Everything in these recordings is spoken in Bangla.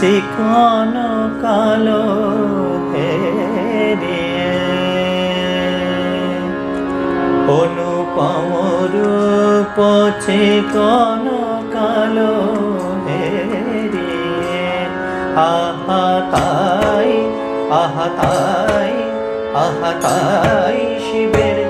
চিকন কালো হেরিয়ে। অনুপম রূপ চিকন কালো হেরিয়ে। আহা তাই আহা তাই আহা তাই শিবের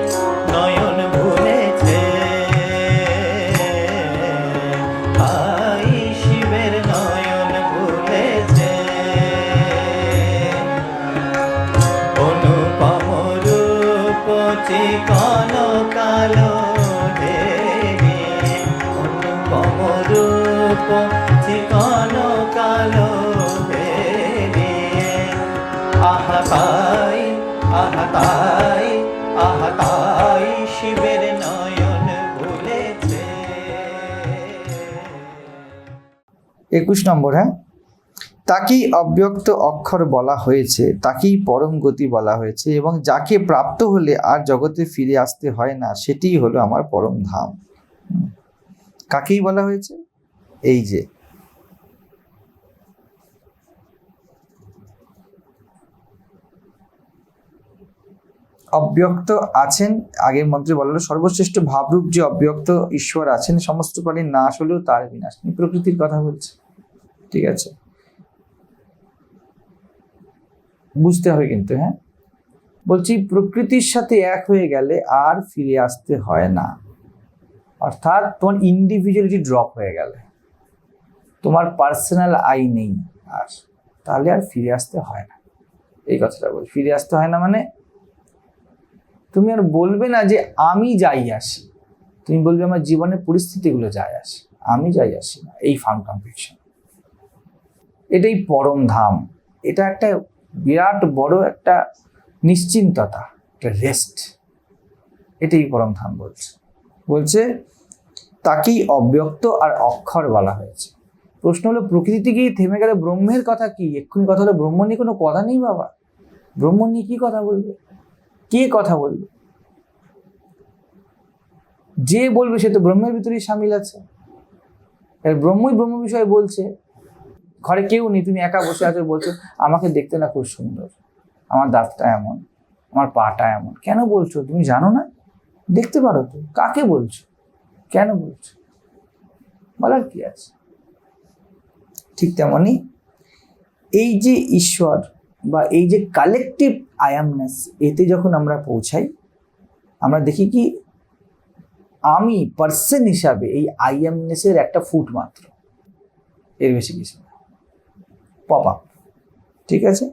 একুশ নম্বর হ্যাঁ? তাকেই অব্যক্ত অক্ষর বলা হয়েছে, তাকেই পরম গতি বলা হয়েছে এবং যাকে প্রাপ্ত হলে আর জগতে ফিরে আসতে হয় না, সেটিই হলো আমার পরম ধাম। কাকেই বলা হয়েছে? এই যে। অব্যক্ত আছেন, আগের মন্ত্রে বলা হলো সর্বশ্রেষ্ঠ ভাবরূপ যে অব্যক্ত ঈশ্বর আছেন, সমস্ত প্রাণীর নাশ হলেও তার বিনাশ নেই। প্রকৃতির কথা বলছে। ঠিক আছে। বুঝতে হবে কিন্তু হ্যাঁ? বলছি, প্রকৃতির সাথে এক হয়ে গেলে আর ফিরে আসতে হয় না। অর্থাৎ তোমার ইন্ডিভিজুয়ালিটি ড্রপ হয়ে গেলে। তোমার পার্সোনাল আই নেই। আর তাহলে আর ফিরে আসতে হয় না। এই কথাটা বল, ফিরে আসতে হয় না মানে তুমি আর বলবে না যে আমি যাই আসি। তুমি বলবে আমার জীবনের পরিস্থিতিগুলো যাই আসে। আমি যাই আসি না, এই ফার্ম কম্পিটিশন এটাই পরম ধাম। এটা একটা বিরাট বড় একটা নিশ্চিন্ততা, একটা রেস্ট এটাই পরম ধাম বলছে। বলছে, তাকেই অব্যক্ত আর অক্ষর বলা হয়েছে। প্রশ্ন হলো প্রকৃতিতে থেকেই থেমে গেলে ব্রহ্মের কথা কি? এক্ষুনি কথা হলো, ব্রহ্ম নিয়ে কোনো কথা নেই বাবা। ব্রহ্ম নিয়ে কি কথা বলবে? কে কথা বলবে? যে বলবে সে তো ব্রহ্মের ভিতরেই সামিল আছে। ব্রহ্মই ব্রহ্ম বিষয়ে বলছে। ঘরে কেউ নেই, তুমি একা বসে আছো, বলছো, আমাকে দেখতে না খুব সুন্দর। আমার দাঁতটা এমন, আমার পাটা এমন। কেন বলছো? তুমি জানো না? দেখতে পারো তো। কাকে বলছো? কেন বলছো? বলার কি আছে? ঠিক তেমনই এই যে ঈশ্বর বা এই যে কালেকটিভ আয়ামনেস এতে যখন আমরা পৌঁছাই, আমরা দেখি কি আমি পার্সন হিসাবে এই আইএমনেসের একটা ফুট মাত্র। এর বেশি কিছু পপ আপ ঠিক আছে?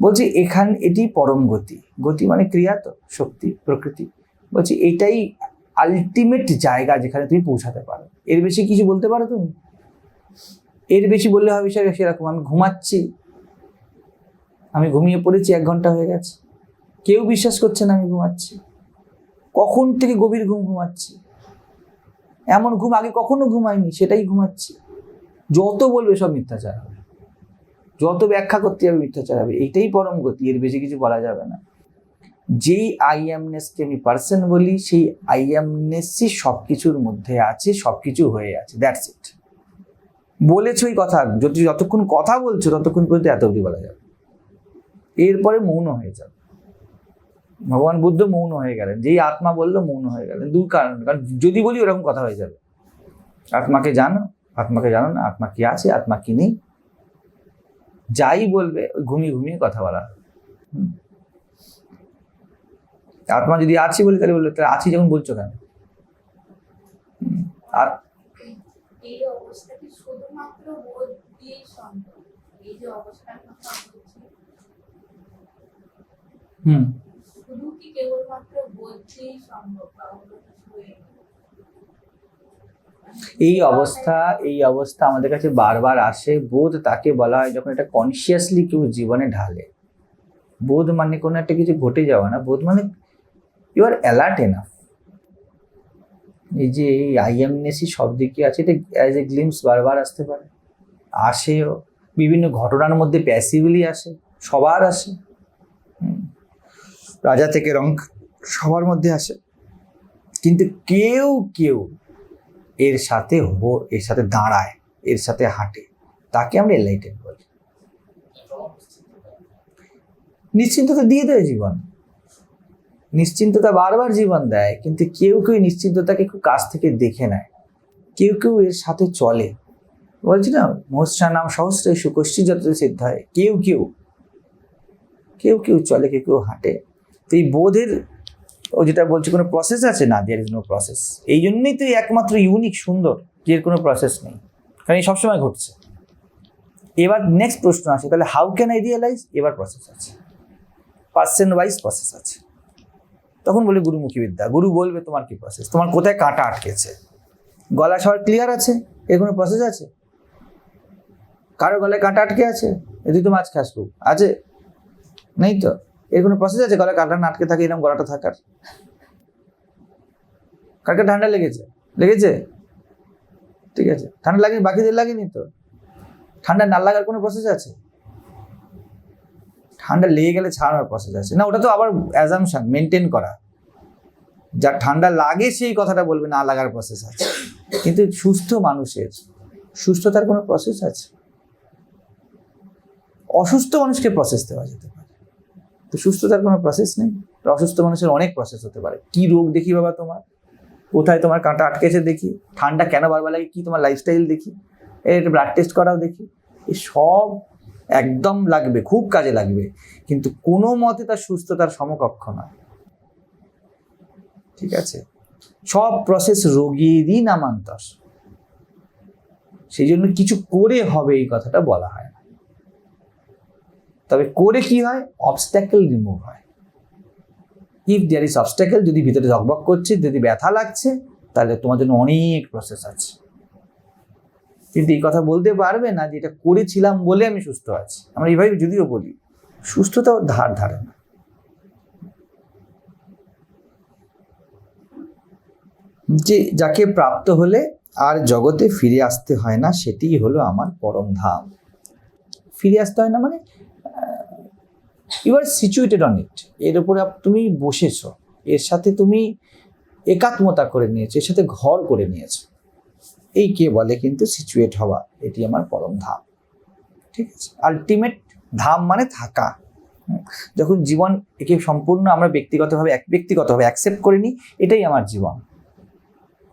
বলছি এখান, এটি পরম গতি। গতি মানে ক্রিয়া তো, শক্তি, প্রকৃতি। বলছি এটাই আলটিমেট জায়গা যেখানে তুমি পৌঁছাতে পারো। এর বেশি কিছু বলতে পারো তুমি? এর বেশি বললে হবে সে সেরকম, আমি ঘুমাচ্ছি। আমি ঘুমিয়ে পড়েছি, এক ঘণ্টা হয়ে গেছে। কেউ বিশ্বাস করছে না আমি ঘুমাচ্ছি। কখন থেকে গভীর ঘুম ঘুমাচ্ছি? এমন ঘুম আগে কখনো ঘুমাইনি, সেটাই ঘুমাচ্ছি। যত বলবে সব মিথ্যাচার হবে। যত ব্যাখ্যা করতে হবে মিথ্যাচার হবে। এইটাই পরম গতি, এর বেশি কিছু বলা যাবে না। যেই আইএমনেসকে আমি পার্সন বলি, সেই আইএমনেসই সব কিছুর মধ্যে আছে সব কিছু হয়ে আছে। দ্যাটস ইট বলেছ এই কথা, যদি যতক্ষণ কথা বলছো ততক্ষণ পর্যন্ত এত অবধি বলা যাবে এরপরে মৌন হয়ে যাবে ভগবান বুদ্ধ মৌন হয়ে গেলেন। যেই আত্মা বলল মৌন হয়ে গেলেন। দু কারণ কারণ যদি বলি ওরকম কথা হয়ে যাবে। আত্মাকে জানো আত্মাকে জানো না, আত্মা কি আছে, আত্মা কি নেই। যাই বলবে, ঘুমিয়ে ঘুমিয়ে কথা বলা। আত্মা যদি আছি বলি, তাহলে বলবে তাহলে আছি যখন বলছো কেন হুম। আর এই অবস্থা কি শুধুমাত্র বোধ দিয়েই সম্ভব এই যে অবস্থার কথা বলছি হুম। শুধু কি কেবলমাত্র বোধ সম্ভব বা অন্য কিছু এই অবস্থা এই অবস্থা আমাদের কাছে বারবার আসে। বোধ তাকে বলা হয় যখন এটা কনসিয়াসলি কেউ জীবনে ঢালে। বোধ মানে কোনো একটা কিছু ঘটে যাওয়া না। বোধ মানে ইউ আর অ্যালার্ট এনাফ এই যে এই আইএমনেসি সব দিকে আছে? এটা অ্যাজ এ গ্লিমস বারবার আসতে পারে। আসেও। বিভিন্ন ঘটনার মধ্যে প্যাসিভলি আসে, সবার আসে রাজা থেকে রং সবার মধ্যে আসে। কিন্তু কেউ কেউ এর সাথে এর সাথে দাঁড়ায়, এর সাথে হাঁটে, তাকে আমরা এনলাইটেড বলি। নিশ্চিন্ততা দিয়ে দেয় জীবন। নিশ্চিন্ততা বারবার জীবন দেয়, কিন্তু কেউ কেউ নিশ্চিন্ততাকে খুব কাছ থেকে দেখে নেয়। কেউ কেউ এর সাথে চলে। বলছি না মহস্যা নাম সহস্র সুকষ্টি যত সিদ্ধ হয় কেউ কেউ কেউ কেউ চলে, কেউ কেউ হাঁটে। তো এই বোধের, ও যেটা বলছে, কোনো প্রসেস আছে? না দেয়ার ইজ নো প্রসেস এই জন্যই তো একমাত্র ইউনিক সুন্দর, যে এর কোনো প্রসেস নেই। কারণ এই সবসময় ঘটছে। এবার নেক্সট প্রশ্ন আসে, তাহলে হাউ ক্যান আই রিয়েলাইজ এবার প্রসেস আছে। পার্সেন্ট ওয়াইজ প্রসেস আছে। তখন বলে গুরুমুখী বিদ্যা, গুরু বলবে তোমার কি প্রসেস তোমার কোথায় কাঁটা আটকেছে? গলা সবার ক্লিয়ার আছে? এর কোনো প্রসেস আছে? কারও গলায় কাঁটা আটকে আছে? তুই তো মাছ খাস খুব। আছে? নেই তো? এর কোনো প্রসেস আছে? গলায় কাঁটা না আটকে থাকে এরকম গলাটা থাকার? কারকে ঠান্ডা লেগেছে। লেগেছে? ঠিক আছে। ঠান্ডা লাগেনি? বাকিদের লাগেনি তো? ঠান্ডা না লাগার কোনো প্রসেস আছে? ঠান্ডা লেগে গেলে ছাড়ানোর প্রসেস আছে। না, ওটা তো আবার অ্যাজামশন মেনটেন করা। যার ঠান্ডা লাগে সেই কথাটা বলবে, না লাগার প্রসেস আছে। কিন্তু সুস্থ মানুষের সুস্থতার কোনো প্রসেস আছে? অসুস্থ মানুষকে প্রসেস দেওয়া যেতে পারে। তো সুস্থতার কোনো প্রসেস নেই। অসুস্থ মানুষের অনেক প্রসেস হতে পারে। কি রোগ দেখি বাবা তোমার? কোথায় তোমার কাঁটা আটকেছে দেখি? ঠান্ডা কেন বারবার লাগে? কি তোমার লাইফস্টাইল দেখি? এর ব্লাড টেস্ট করাও দেখি। এই সব একদম লাগবে, খুব কাজে লাগবে। কিন্তু কোনো মতে তার সুস্থতার সমকক্ষ নয়। ঠিক আছে? সব প্রসেস রোগীরই নামান্তর। সেই জন্য কিছু করে হবে এই কথাটা বলা হয় তবে করে কি হয়? অবস্ট্যাকেল রিমুভ হয়। ইফ দেয়ার ইজ অবস্ট্যাকেল যদি ভিতরে ঝকবক করছে, যদি ব্যথা লাগছে, তাহলে তোমার জন্য অনেক প্রসেস আছে। কিন্তু এই কথা বলতে পারবে না যে এটা করেছিলাম বলে আমি সুস্থ আছি। আমরা এইভাবে যদিও বলি, সুস্থতাও ধার ধারে না। যে যাকে প্রাপ্ত হলে আর জগতে ফিরে আসতে হয় না, সেটিই হলো আমার পরম ধাম। ফিরে আসতে হয় না মানে you are situated on it এর উপরে তুমি বসেছো। এর সাথে তুমি একাত্মতা করে নিয়েছো, এর সাথে ঘর করে নিয়েছো। এই কে বলে কিন্তু সিচুয়েট হওয়া, এটি আমার পরম ধাম। ঠিক আছে? আলটিমেট ধাম মানে থাকা। যখন জীবন একে সম্পূর্ণ আমরা ব্যক্তিগতভাবে, এক ব্যক্তিগতভাবে অ্যাকসেপ্ট করে নিই, এটাই আমার জীবন।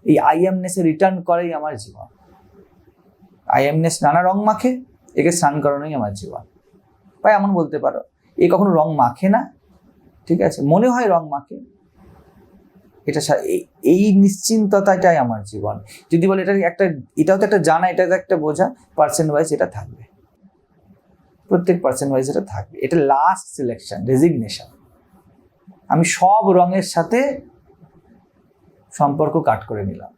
এই আইএমনেসে রিটার্ন করাই আমার জীবন। আইএমনেস নানা রং মাখে, একে স্নান করানোই আমার জীবন। বা এমন বলতে পারো। এ কখনো রং মাখে না, ঠিক আছে? মনে হয় রং মাখে। এটা এই নিশ্চিন্ততাটাই আমার জীবন। যদি বলে এটা একটা, এটাও তো একটা জানা, এটা তো একটা বোঝা পার্সেন্ট ওয়াইজ এটা থাকবে। প্রত্যেক পার্সেন্ট ওয়াইজ এটা থাকবে। এটা লাস্ট সিলেকশন রেজিগনেশন আমি সব রঙের সাথে সম্পর্ক কাট করে নিলাম।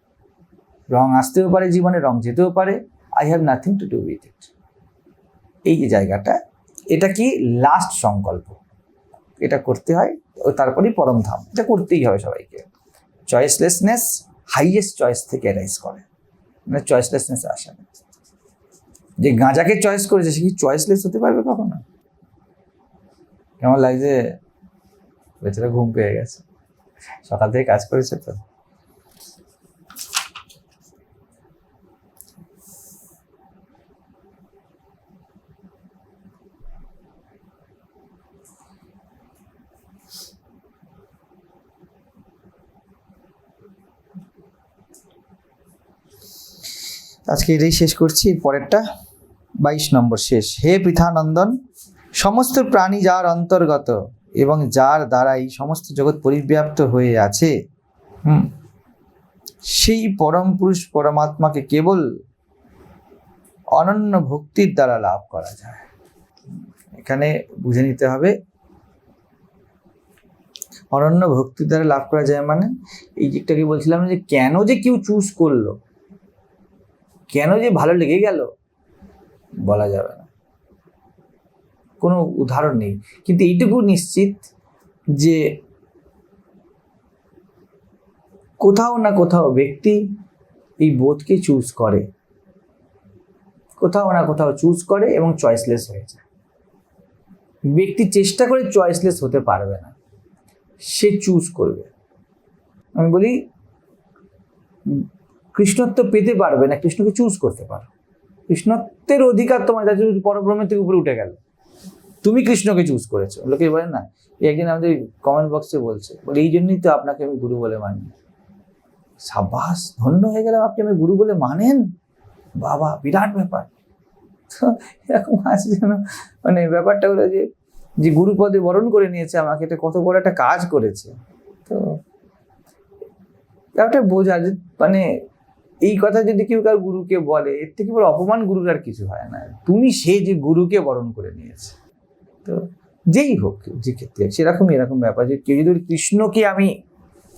রং আসতেও পারে, জীবনে রং যেতেও পারে। I have nothing to do with it এই যে জায়গাটা এটা কি লাস্ট সংকল্প? এটা করতে হয়, ও তারপরেই পরম ধাম। এটা করতেই হবে সবাইকে। চয়েসলেসনেস হাইয়েস্ট চয়েস থেকে অ্যারাইজ করে। মানে চয়েসলেসনেস আসে না। যে গাঁজাকে চয়েস করেছে, সে কি চয়েসলেস হতে পারবে কখনো? কেমন লাগছে? বেচারা ঘুম পেয়ে গেছে। সকাল থেকে কাজ করেছে তো। আজকে এটাই শেষ করছি, পরেরটা বাইশ নম্বর শেষ। হে পৃথানন্দন, সমস্ত প্রাণী যার অন্তর্গত এবং যার দ্বারা এই সমস্ত জগৎ পরিব্যাপ্ত হয়ে আছে, হুম, সেই পরম পুরুষ পরমাত্মাকে কেবল অনন্য ভক্তির দ্বারা লাভ করা যায়। এখানে বুঝে নিতে হবে, অনন্য ভক্তির দ্বারা লাভ করা যায় মানে এই দিকটাকে বলছিলাম যে কেন যে কেউ চুজ করল কেন যে ভালো লেগে গেল, বলা যাবে না। কোনো উদাহরণ নেই। কিন্তু এইটুকু নিশ্চিত যে কোথাও না কোথাও ব্যক্তি এই বোধকে চুজ করে। কোথাও না কোথাও চুজ করে এবং চয়েসলেস হয়ে যায়। ব্যক্তি চেষ্টা করে চয়েসলেস হতে পারবে না। সে চুজ করবে। আমি বলি কৃষ্ণত্ব পেতে পারবে না, কৃষ্ণকে চুজ করতে পারো। কৃষ্ণত্বের অধিকার তোমার জন্য পরব্রহ্মের থেকে উপরে উঠে গেল। তুমি কৃষ্ণকে চুজ করেছ। লোকে বলে না একদিন আমাদের কমেন্ট বক্সে বলছে, বলে, এই জন্যই তো আপনাকে আমি গুরু বলে মানি। সাবাস ধন্য হয়ে গেলাম আপনি আমি গুরু বলে মানেন? বাবা, বিরাট ব্যাপার। তো এরকম আছে যেন মানে ব্যাপারটা হলো যে যে গুরু পদে বরণ করে নিয়েছে আমাকে, এটা কত বড় একটা কাজ করেছে। তো ব্যাপারটা বোঝা মানে এই কথা যদি কেউ কার গুরুকে বলে, এর থেকে বড় অপমান গুরুর আর কিছু হয় না। তুমি সে যে গুরুকে বরণ করে নিয়েছে। তো যেই হোক, যে ক্ষেত্রে সেরকম এরকম ব্যাপার যে কেউ যদি কৃষ্ণকে আমি,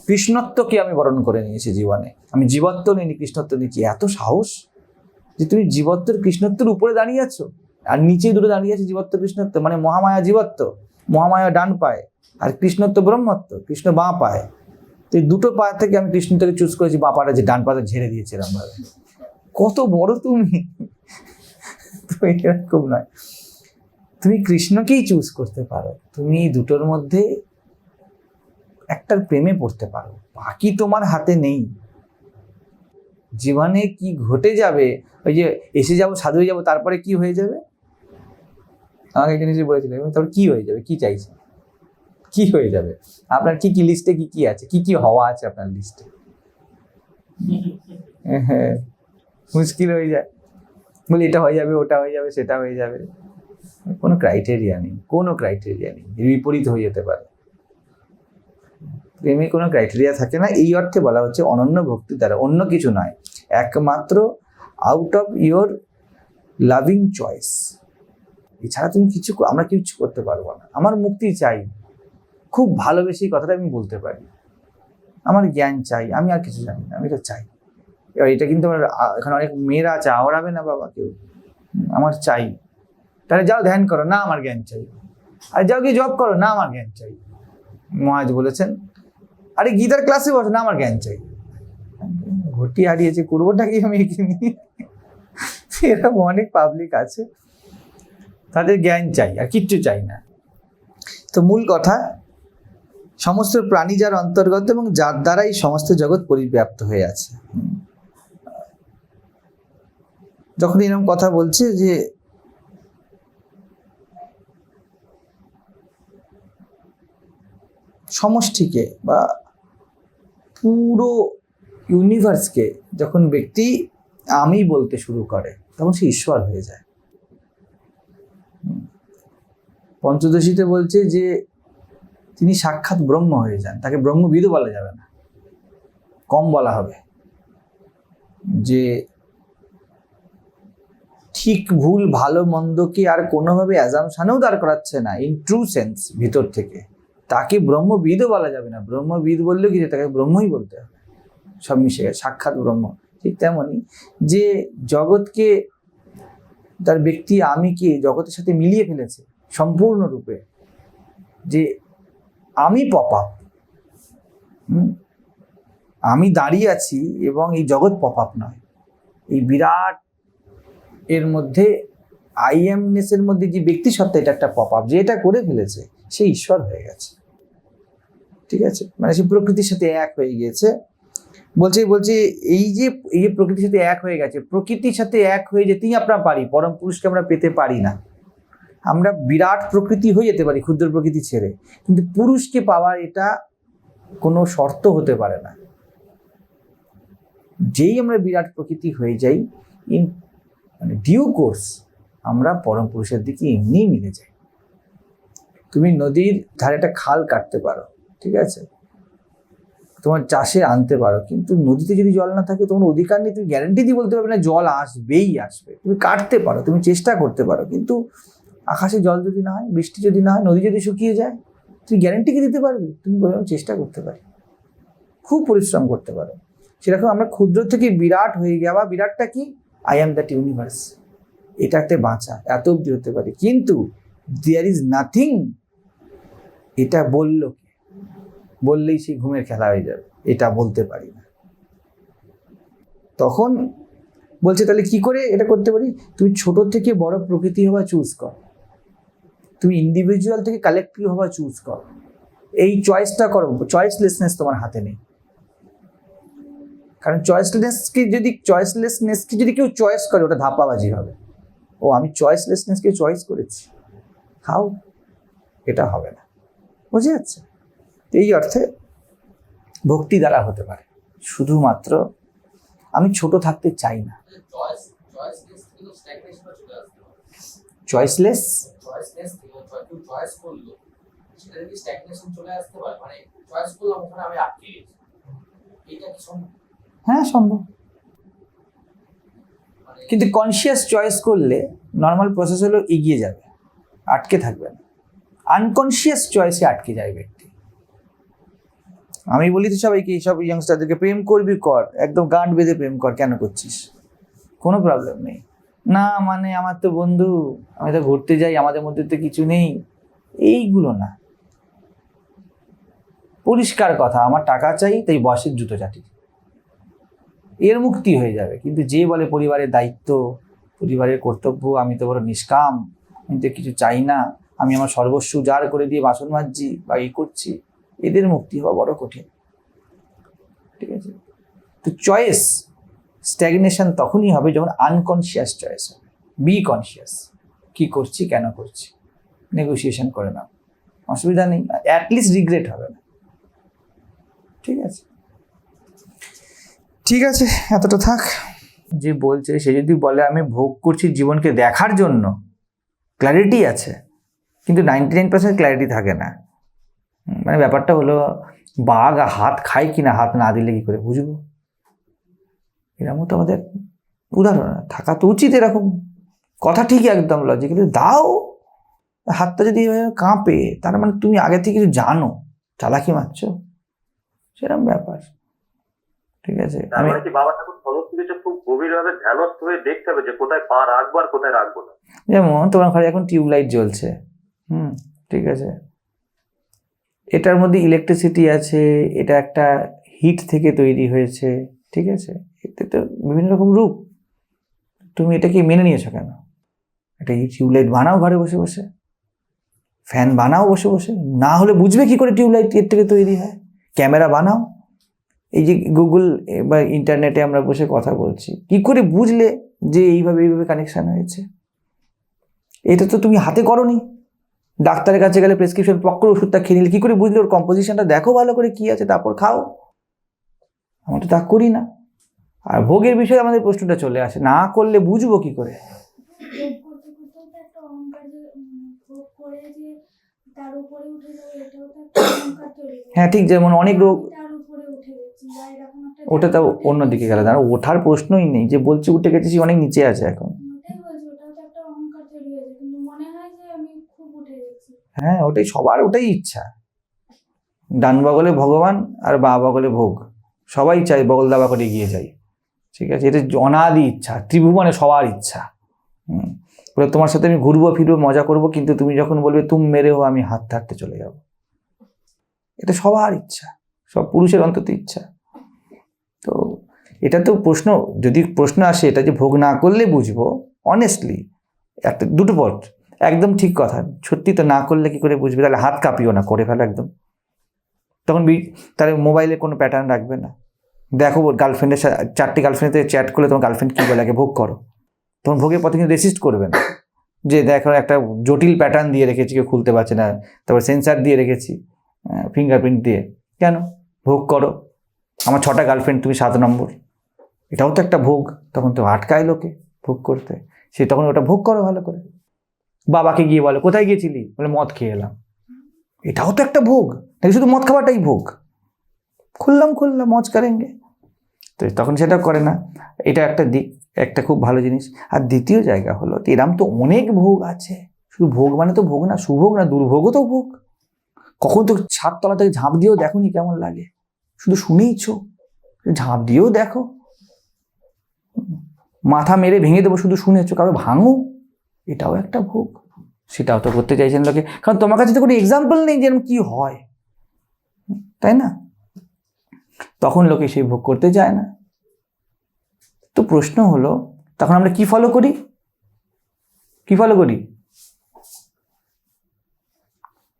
কৃষ্ণত্বকে আমি বরণ করে নিয়েছি জীবনে। আমি জীবত্ব নিইনি, কৃষ্ণত্ব নিয়েছি এত সাহস? যে তুমি জীবত্বের কৃষ্ণত্বের উপরে দাঁড়িয়ে আছো। আর নিচে দূরে দাঁড়িয়ে আছে জীবত্ব, কৃষ্ণত্ব। মানে মহামায়া জীবত্ব। মহামায়া ডান পায়। আর কৃষ্ণত্ব ব্রহ্মত্ব। কৃষ্ণ বাঁ পায়। তো দুটো পা থেকে আমি কৃষ্ণটাকে চুজ করেছি বাঁ পাটা যে ডান পাটা ঝেড়ে দিয়েছিলাম কত বড় তুমি। তো এরকম নয়। তুমি কৃষ্ণকেই চুজ করতে পারো। তুমি দুটোর মধ্যে একটার প্রেমে পড়তে পারো। বাকি তোমার হাতে নেই। জীবনে কি ঘটে যাবে? ওই যে এসে যাব সাধু হয়ে যাব, তারপরে কি হয়ে যাবে? আমাকে একটা নিজে বলেছিলেন তারপর কি হয়ে যাবে? কি চাইছে? কি হয়ে যাবে? আপনার কি কি লিস্টে কি কি আছে? কি কি হওয়া আছে আপনার লিস্টে হ্যাঁ মুশকিল হয়ে যায়। বলি, এটা হয়ে যাবে, ওটা হয়ে যাবে, সেটা হয়ে যাবে। কোনো ক্রাইটেরিয়া নেই, কোনো ক্রাইটেরিয়া নেই, বিপরীত হয়ে যেতে পারে। প্রেমে কোনো ক্রাইটেরিয়া থাকে না, এই অর্থে বলা হচ্ছে অনন্য ভক্তি দ্বারা, অন্য কিছু নয়। একমাত্র out of your loving choice এছাড়া তুমি কিছু আমরা কিছু করতে পারব না। আমার মুক্তি চাই। খুব ভালোবেসে এই কথাটা আমি বলতে পারি। আমার জ্ঞান চাই, আমি আর কিছু জানি না, আমি এটা চাই। এবার এটা কিন্তু আমার এখানে অনেক মেয়েরা আছে, আওড়াবে না বাবা কেউ। আমার চাই। তাহলে যাও ধ্যান করো, না আমার জ্ঞান চাই। আর যাও গিয়ে জব করো, না আমার জ্ঞান চাই। মহাজ বলেছেন, আরে গীতার ক্লাসে বসো, না আমার জ্ঞান চাই। ঘটি হারিয়েছে করবোটা কি আমি এখানে এরকম অনেক পাবলিক আছে। তাদের জ্ঞান চাই, আর কিচ্ছু চাই না। তো মূল কথা সমস্ত প্রাণী যার অন্তর্গত এবং যার দ্বারাই সমস্ত জগৎ পরিব্যাপ্ত হয়ে আছে। যখন এরকম কথা বলছে যে, সমষ্টিকে বা পুরো ইউনিভার্সকে যখন ব্যক্তি আমি বলতে শুরু করে, তখন সে ঈশ্বর হয়ে যায়। পঞ্চদশীতে বলছে যে তিনি সাক্ষাৎ ব্রহ্ম হয়ে যান। তাকে ব্রহ্মবিদও বলা যাবে না। কম বলা হবে। যে ঠিক ভুল, ভালো, মন্দকে আর কোনোভাবে অ্যাজামশানেও দাঁড় করাচ্ছে না ইন ট্রু সেন্স ভিতর থেকে। তাকে ব্রহ্মবিদও বলা যাবে না। ব্রহ্মবিদ বললেও কি তাকে ব্রহ্মই বলতে হবে। সব মিশে গেছে। সাক্ষাৎ ব্রহ্ম। ঠিক তেমনই যে জগৎকে, তার ব্যক্তি আমিকে জগতের সাথে মিলিয়ে ফেলেছে সম্পূর্ণরূপে। যে আমি পপ। আপ আমি দাঁড়িয়ে আছি এবং এই জগৎ পপ আপ নয়। এই বিরাট এর মধ্যে আইএমনেসের মধ্যে যে ব্যক্তি সত্তা এটা একটা পপ আপ যে এটা করে ফেলেছে, সে ঈশ্বর হয়ে গেছে। ঠিক আছে? মানে সে প্রকৃতির সাথে এক হয়ে গিয়েছে। বলছে বলছে, এই যে এই যে প্রকৃতির সাথে এক হয়ে গেছে, প্রকৃতির সাথে এক হয়ে যেতেই আমরা পারি, পরম পুরুষকে আমরা পেতে পারি না। আমরা বিরাট প্রকৃতি হয়ে যেতে পারি, ক্ষুদ্র প্রকৃতি ছেড়ে। কিন্তু পুরুষকে পাওয়ার এটা কোনো শর্ত হতে পারে না। যেই আমরা বিরাট প্রকৃতি হয়ে যাই, ইন মানে ডিউ কোর্স আমরা পরম পুরুষের দিকে এমনিই মিলে যাই। তুমি নদীর ধারে একটা খাল কাটতে পারো, ঠিক আছে? তোমার চাষে আনতে পারো, কিন্তু নদীতে যদি জল না থাকে, তোমার অধিকার নেই, তুমি গ্যারেন্টি দিয়ে বলতে পারবে না, জল আসবেই আসবে। তুমি কাটতে পারো, তুমি চেষ্টা করতে পারো, কিন্তু আকাশে জল যদি না হয়, বৃষ্টি যদি না হয়, নদী যদি শুকিয়ে যায়, তুমি গ্যারেন্টি কি দিতে পারবে? তুমি বলে চেষ্টা করতে পারি। খুব পরিশ্রম করতে পারো। সেরকম আমরা ক্ষুদ্র থেকে বিরাট হয়ে যাওয়া, বিরাটটা কি? আই অ্যাম দ্যাট ইউনিভার্স এটাতে বাঁচা, এত অব্দি হতে পারে। কিন্তু দেয়ার ইজ নাথিং এটা বলল বললেই সেই ঘুমের খেলা হয়ে যাবে। এটা বলতে পারি না। তখন বলছে, তাহলে কি করে এটা করতে পারি? তুমি ছোট থেকে বড় প্রকৃতি হওয়া চুজ কর। তুমি ইন্ডিভিজুয়াল থেকে কালেক্টিভ হওয়া চুজ কর। এই চয়েসটা করো চয়েসলেসনেস তোমার হাতে নেই। কারণ চয়েসলেসকে যদি চয়েসলেসনেসকে যদি কেউ চয়েস করে ওটা ধাপ্পাবাজি হবে। ও আমি চয়েসলেসনেসকে চয়েস করেছি। খাও এটা হবে না। বুঝে যাচ্ছে এই অর্থে ভক্তি দ্বারা হতে পারে। শুধুমাত্র আমি ছোট থাকতে চাই না। চয়েসলেস চয়েস করল সেটা যদি স্ট্যাগনেশন চলে আসতে পারে মানে চয়েস করলাম ওখানে আমি আটকে গেছি। এটা কি সম্ভব? হ্যাঁ সম্ভব। মানে কিন্তু কনসিয়াস চয়েস করলে নর্মাল প্রসেস হলো এগিয়ে যাবে আটকে থাকবে না। আনকনসিয়াস চয়েসে আটকে যায় ব্যক্তি। আমি বলি তো সবাইকে সব ইয়াংস্টারদেরকে প্রেম করবি কর একদম গাঁট বেঁধে প্রেম কর কেন করছিস? কোনো প্রবলেম নেই। না মানে আমার তো বন্ধু, আমি তো ঘুরতে যাই, আমাদের মধ্যে তো কিছু নেই। এইগুলো না। পরিষ্কার কথা, আমার টাকা চাই, তাই বসের জুতো চাটি। এর মুক্তি হয়ে যাবে। কিন্তু যে বলে পরিবারের দায়িত্ব, পরিবারের কর্তব্য, আমি তো বড় নিষ্কাম, আমি তো কিছু চাই না, আমি আমার সর্বস্ব উজাড় করে দিয়ে বাসন মাজছি বা এই করছি, এদের মুক্তি হওয়া বড় কঠিন। ঠিক আছে? তো চয়েস স্ট্যাগনেশন তখনই হবে যখন আনকনসিয়াস চয়েস হবে। বি কনসিয়াস কি করছি, কেন করছি? নেগোসিয়েশন করে নাও। অসুবিধা নেই। অ্যাটলিস্ট রিগ্রেট হবে না। ঠিক আছে? ঠিক আছে, এতটা থাক। যে বলছে, সে যদি বলে, আমি ভোগ করছি জীবনকে দেখার জন্য। ক্ল্যারিটি আছে। কিন্তু নাইনটি নাইন পার্সেন্ট ক্ল্যারিটি থাকে না। মানে ব্যাপারটা হলো, বাঘ হাত খায় কি না হাত না দিলে কি করে বুঝব? এরকম তো আমাদের উদাহরণ। থাকা তো উচিত এরকম। কথা ঠিকই একদম লজিক্যালি দাও। হাতটা যদি কাঁপে তার মানে তুমি আগে থেকে কিছু জানো। চালাকি মারছো। সেরকম ব্যাপার। ঠিক আছে? আমি যেমন তোমার ঘরে এখন টিউবলাইট জ্বলছে। হুম ঠিক আছে? এটার মধ্যে ইলেকট্রিসিটি আছে। এটা একটা হিট থেকে তৈরি হয়েছে। ঠিক আছে? তো বিভিন্ন রকম রূপ। তুমি এটাকে মেনে নিয়েছো কেন? একটা টিউবলাইট বানাও ঘরে বসে বসে। ফ্যান বানাও বসে বসে। না হলে বুঝবে কি করে টিউবলাইট এর থেকে তৈরি হয়? ক্যামেরা বানাও। এই যে গুগল বা ইন্টারনেটে আমরা বসে কথা বলছি, কি করে বুঝলে যে এইভাবে এইভাবে কানেকশান হয়েছে? এটা তো তুমি হাতে করনি। ডাক্তারের কাছে গেলে প্রেসক্রিপশন পক্র ওষুধটা খেয়ে নিলে কী করে বুঝলে? ওর কম্পোজিশনটা দেখো ভালো করে কি আছে, তারপর খাও। আমরা তো তা করি না। আর ভোগের বিষয়ে আমাদের প্রশ্নটা চলে আসে, না করলে বুঝব কি করে। হ্যাঁ ঠিক যেমন অনেক রোগ ওটা তো অন্যদিকে। গেল দাঁড়া ওঠার প্রশ্নই নেই, যে বলছি উঠে গেছি সে অনেক নিচে আছে এখন হয়, ওটাই সবার, ওটাই ইচ্ছা ডান বগলে ভগবান আর বা বগলে ভোগ সবাই চায় বগল দাবা করে এগিয়ে যাই ঠিক আছে? এটা অনাদি ইচ্ছা, ত্রিভুবনে সবার ইচ্ছা। হুম। বলে তোমার সাথে আমি ঘুরবো, ফিরবো, মজা করব, কিন্তু তুমি যখন বলবে, তুম মেরে হো, আমি হাত থাকতে চলে যাব। এটা সবার ইচ্ছা, সব পুরুষের অন্তত ইচ্ছা। তো এটা তো প্রশ্ন, যদি প্রশ্ন আসে, এটা যে ভোগ না করলে বুঝব অনেস্টলি একটা, দুটো পথ। একদম ঠিক কথা, সত্যি তো না করলে কি করে বুঝবে? তাহলে হাত কাঁপিও না, করে ফেলো একদম। তখন তাহলে মোবাইলে কোনো প্যাটার্ন রাখবে না। দেখো গার্লফ্রেন্ডের সাথে চারটি গার্লফ্রেন্ডের চ্যাট করলে তোমার গার্লফ্রেন্ড কী বলে ভোগ করো। তখন ভোগের পথে কিন্তু রেসিস্ট করবে না। যে দেখো একটা জটিল প্যাটার্ন দিয়ে রেখেছি, কেউ খুলতে পারছে না, তারপর সেন্সার দিয়ে রেখেছি ফিঙ্গারপ্রিন্ট দিয়ে। কেন? ভোগ করো। আমার ছটা গার্লফ্রেন্ড তুমি সাত নম্বর। এটাও তো একটা ভোগ। তখন তো আটকায় লোকে ভোগ করতে। সে তখন ওটা ভোগ করো ভালো করে। বাবাকে গিয়ে বলে, কোথায় গিয়েছিলি? বলে, মদ খেয়ে এলাম। এটাও তো একটা ভোগ। নাকি শুধু মদ খাওয়াটাই ভোগ? খুললাম খুললাম মজ করেঙ্গে তো তখন সেটা করে না। এটা একটা দিক, একটা খুব ভালো জিনিস। আর দ্বিতীয় জায়গা হলো, এরম তো অনেক ভোগ আছে। শুধু ভোগ মানে তো ভোগ না, সুভোগ না, দুর্ভোগও তো ভোগ। কখন তো ছাদতলা থেকে ঝাঁপ দিয়েও দেখো নি কেমন লাগে। শুধু শুনেইছো, ঝাঁপ দিয়েও দেখো। মাথা মেরে ভেঙে দেবো শুধু শুনেছো, কারও ভাঙো, এটাও একটা ভোগ। সেটাও তো করতে চাইছেন লোকে। কারণ তোমার কাছে তো কোনো এক্সাম্পল নেই যেরকম কি হয়। তাই না? তখন লোকে সেই ভোগ করতে চায় না। তো প্রশ্ন হলো, তখন আমরা কি ফলো করি? কি ফলো করি?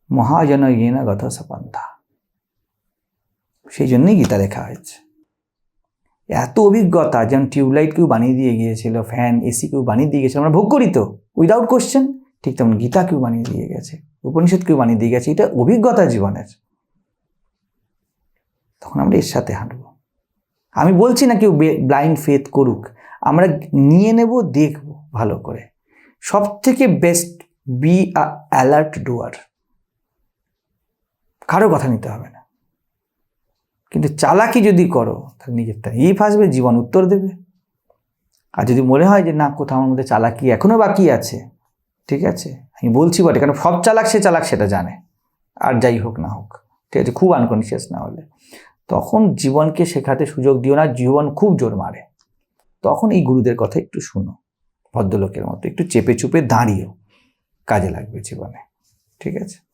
মহাজন ইয়েনা গত সপন্থা সেই জন্যই গীতা লেখা হয়েছে। এত অভিজ্ঞতা, যেমন টিউবলাইট কেউ বানিয়ে দিয়ে গিয়েছিল, ফ্যান, এসি কেউ বানিয়ে দিয়ে গেছিল আমরা ভোগ করি তো উইদাউট কোশ্চেন ঠিক তেমন গীতা কেউ বানিয়ে দিয়ে গেছে, উপনিষদ কেউ বানিয়ে দিয়ে গেছে, এটা অভিজ্ঞতা জীবনের। তখন আমরা এর সাথে হাঁটবো। আমি বলছি না কেউ ব্লাইন্ড ফেথ করুক, আমরা নিয়ে নেব, দেখব ভালো করে। সব থেকে best be a alert doer কারও কথা নিতে হবে না। কিন্তু চালাকি যদি করো, তাহলে নিজের এই ফাঁসবে জীবন উত্তর দেবে। আর যদি মনে হয় যে, না, কোথাও আমার মধ্যে চালাকি এখনও বাকি আছে, ঠিক আছে? আমি বলছি বটে। কারণ সব চালাক সে চালাক, সেটা জানে। আর যাই হোক না হোক। ঠিক আছে? খুব আনকনসিয়াস না হলে। তখন জীবনকে শেখাতে সুযোগ দিও না, জীবন খুব জোর মারে। তখন এই গুরুদের কথা একটু শুনো, ভদ্রলোকের মতো। একটু চেপে চুপে দাঁড়িয়েও কাজে লাগবে জীবনে। ঠিক আছে?